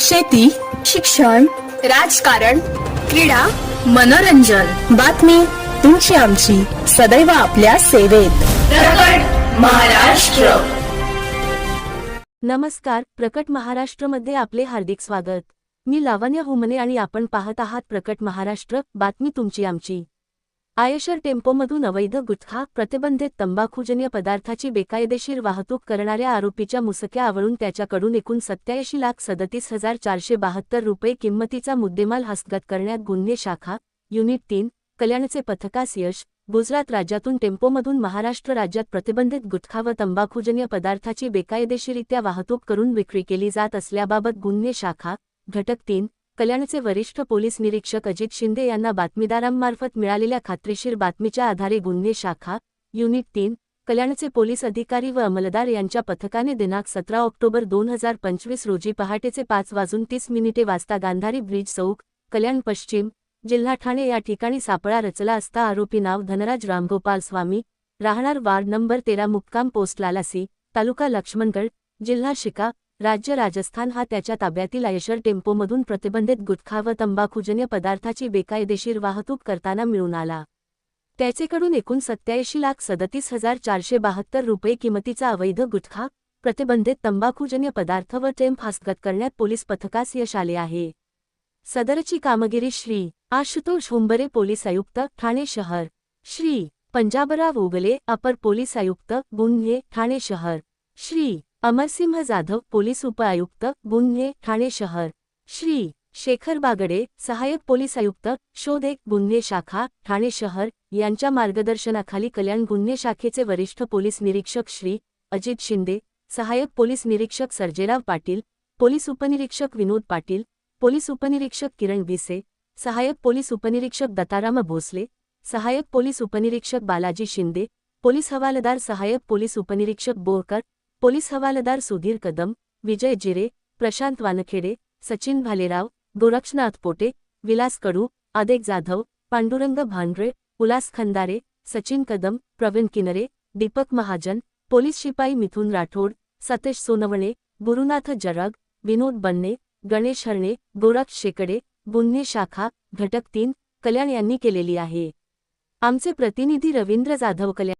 शेती शिक्षण राजकारण क्रीडा मनोरंजन. बातमी तुमची आमची. सदैव आपल्या सेवेत. प्रकट महाराष्ट्र. नमस्कार प्रकट महाराष्ट्रमध्ये आपले हार्दिक स्वागत. मी लावण्य हुमने आणि आपण पाहत आहात प्रकट महाराष्ट्र बातमी तुमची आमची. आयशर टेम्पोमधून अवैध गुटखा प्रतिबंधित तंबाखूजन्य पदार्थाची बेकायदेशीर वाहतूक करणाऱ्या आरोपीच्या मुसक्या आवळून त्याच्याकडून एकूण सत्याऐंशी लाख सदतीस हजार चारशे बहात्तर रुपये किंमतीचा मुद्देमाल हस्तगत करण्यात गुन्हे शाखा युनिट तीन कल्याणचे पथकास यश गुजरात राज्यातून टेम्पोमधून महाराष्ट्र राज्यात प्रतिबंधित गुटखा व तंबाखूजन्य पदार्थाची बेकायदेशीरित्या वाहतूक करून विक्री केली जात असल्याबाबत गुन्हे शाखा घटक तीन कल्याणचे वरिष्ठ पोलीस निरीक्षक अजित शिंदे यांना बातमीदारांमार्फत मिळालेल्या खात्रीशीर बातमीच्या आधारे गुन्हे शाखा युनिट तीन कल्याणचे पोलीस अधिकारी व अंमलदार यांच्या पथकाने दिनांक सतरा ऑक्टोबर दोन हजार पंचवीस रोजी पहाटेचे पाच वाजून तीस मिनिटे वाजता गांधारी ब्रिज चौक कल्याण पश्चिम जिल्हा ठाणे या ठिकाणी सापळा रचला असता आरोपी नाव धनराज रामगोपाल स्वामी राहणार वार्ड नंबर तेरा मुक्काम पोस्ट लालासी तालुका लक्ष्मणगड जिल्हा शिका राज्य राजस्थान हा त्याच्या ताब्यातील आयशर टेम्पोमधून प्रतिबंधित गुटखा व तंबाखूजन्य पदार्थाची बेकायदेशीर वाहतूक करताना मिळून आला. त्याचेकडून एकूण सत्याऐंशी लाख सदतीस हजार चारशे बहात्तर रुपये किमतीचा अवैध गुटखा प्रतिबंधित तंबाखूजन्य पदार्थ व टेम्प हस्तगत करण्यात पोलीस पथकास यश आले आहे. सदरची कामगिरी श्री. आशुतोष हुंबरे पोलीस आयुक्त ठाणे शहर. श्री. पंजाबराव उगले अपर पोलीस आयुक्त गुन्हे ठाणे शहर. श्री. अमरसिंह जाधव पोलीस उपआयुक्त गुन्हे ठाणे शहर. श्री. शेखर बागडे सहाय्यक पोलीस आयुक्त शोध एक गुन्हे शाखा ठाणे शहर. यांच्या मार्गदर्शनाखाली कल्याण गुन्हे शाखेचे वरिष्ठ पोलीस निरीक्षक श्री. अजित शिंदे सहाय्यक पोलीस निरीक्षक सर्जेराव पाटील पोलीस उपनिरीक्षक विनोद पाटील पोलीस उपनिरीक्षक किरण बिसे सहाय्यक पोलीस उपनिरीक्षक दत्ताराम भोसले सहाय्यक पोलीस उपनिरीक्षक बालाजी शिंदे पोलीस हवालदार सहाय्यक पोलीस उपनिरीक्षक बोरकर पोलीस हवालदार सुधीर कदम विजय जिरे प्रशांत वानखेडे सचिन भालेराव गोरक्षनाथ पोटे विलास कडू आदेक जाधव पांडुरंग भांडरे उल्हास खंदारे सचिन कदम प्रवीण किनरे दीपक महाजन पोलीस शिपाई मिथुन राठोड सतेश सोनवणे गुरुनाथ जरग विनोद बन्ने गणेश हरणे गोरक्ष शेकडे गुन्हे शाखा घटक तीन कल्याण यांनी केलेली आहे. आमचे प्रतिनिधी रवींद्र जाधव कल्याण